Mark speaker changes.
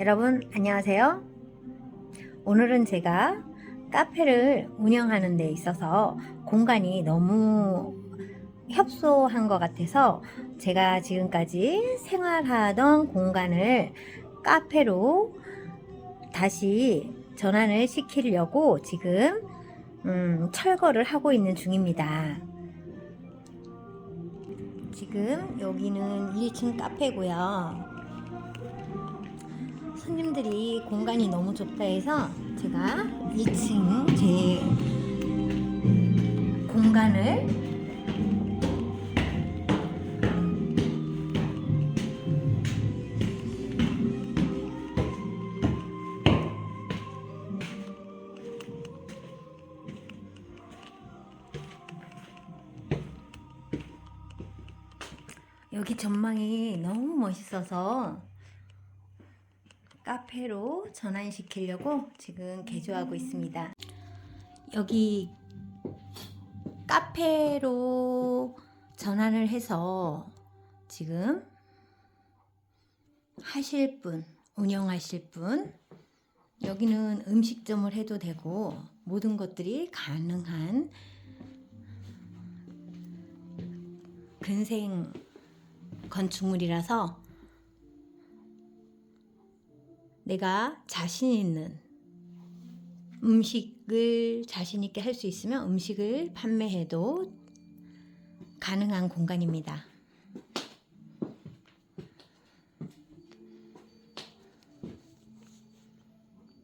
Speaker 1: 여러분 안녕하세요. 오늘은 제가 카페를 운영하는 데 있어서 공간이 너무 협소한 것 같아서 제가 지금까지 생활하던 공간을 카페로 다시 전환을 시키려고 지금 음, 철거를 하고 있는 중입니다. 지금 여기는 1층 카페고요. 손님들이 공간이 너무 좁다 해서 제가 2층 제 공간을 여기 전망이 너무 멋있어서 카페로 전환시키려고 지금 개조하고 있습니다. 여기 카페로 전환을 해서 지금 하실 분, 운영하실 분, 여기는 음식점을 해도 되고 모든 것들이 가능한 근생 건축물이라서 내가 자신 있는 음식을 자신 있게 할 수 있으면 음식을 판매해도 가능한 공간입니다.